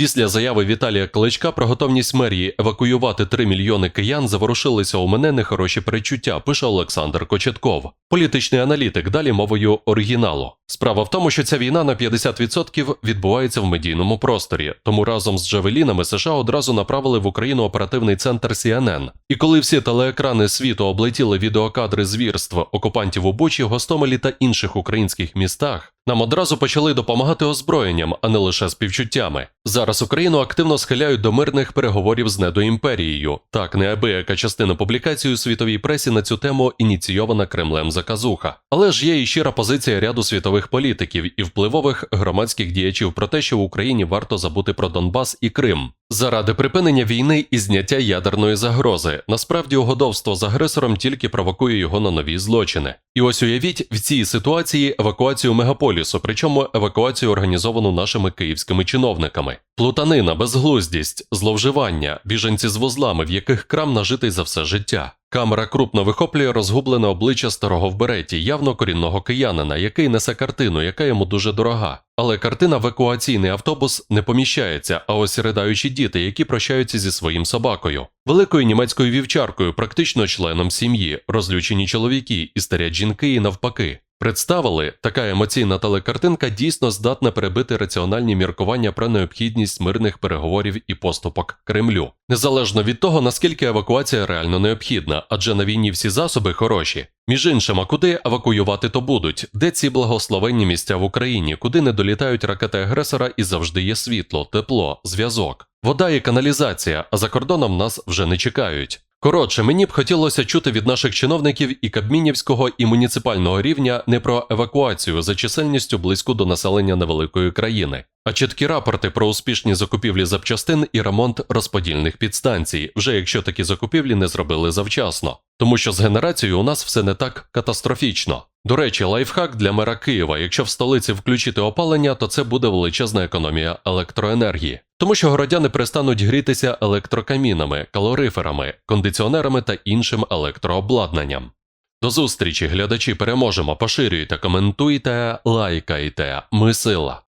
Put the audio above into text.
Після заяви Віталія Кличка про готовність мерії евакуювати 3 мільйони киян заворушилися у мене нехороші перечуття, пише Олександр Кочетков, політичний аналітик, далі мовою оригіналу. Справа в тому, що ця війна на 50% відбувається в медійному просторі, тому разом з Джавелінами США одразу направили в Україну оперативний центр CNN. І коли всі телеекрани світу облетіли відеокадри звірств окупантів у Бучі, Гостомелі та інших українських містах, нам одразу почали допомагати озброєнням, а не лише співчуттями. Зараз Україну активно схиляють до мирних переговорів з недоімперією. Так, неабияка частина публікацій у світовій пресі на цю тему ініційована Кремлем заказуха. Але ж є і щира позиція ряду світових політиків і впливових громадських діячів про те, що в Україні варто забути про Донбас і Крим. Заради припинення війни і зняття ядерної загрози насправді угодовство з агресором тільки провокує його на нові злочини. І ось уявіть в цій ситуації евакуацію мегаполісу, причому евакуацію організовану нашими київськими чиновниками. Плутанина, безглуздість, зловживання, біженці з вузлами, в яких крам нажитий за все життя. Камера крупно вихоплює розгублене обличчя старого в береті, явно корінного киянина, який несе картину, яка йому дуже дорога. Але картина в евакуаційний автобус не поміщається, а ось ридаючі діти, які прощаються зі своїм собакою, великою німецькою вівчаркою, практично членом сім'ї, розлючені чоловіки і старять жінки, і навпаки. Представили, така емоційна телекартинка дійсно здатна перебити раціональні міркування про необхідність мирних переговорів і поступок Кремлю, незалежно від того, наскільки евакуація реально необхідна, адже на війні всі засоби хороші. Між іншим, а куди евакуювати то будуть? Де ці благословенні місця в Україні, куди не долітають ракети агресора і завжди є світло, тепло, зв'язок, вода і каналізація, а за кордоном нас вже не чекають. Коротше, мені б хотілося чути від наших чиновників і кабмінівського і муніципального рівня не про евакуацію за чисельністю близько до населення невеликої країни, а чіткі рапорти про успішні закупівлі запчастин і ремонт розподільних підстанцій, вже якщо такі закупівлі не зробили завчасно. Тому що з генерацією у нас все не так катастрофічно. До речі, лайфхак для мера Києва. Якщо в столиці включити опалення, то це буде величезна економія електроенергії. Тому що городяни перестануть грітися електрокамінами, калориферами, кондиціонерами та іншим електрообладнанням. До зустрічі, глядачі, переможемо, поширюйте, коментуйте, лайкайте. Ми сила.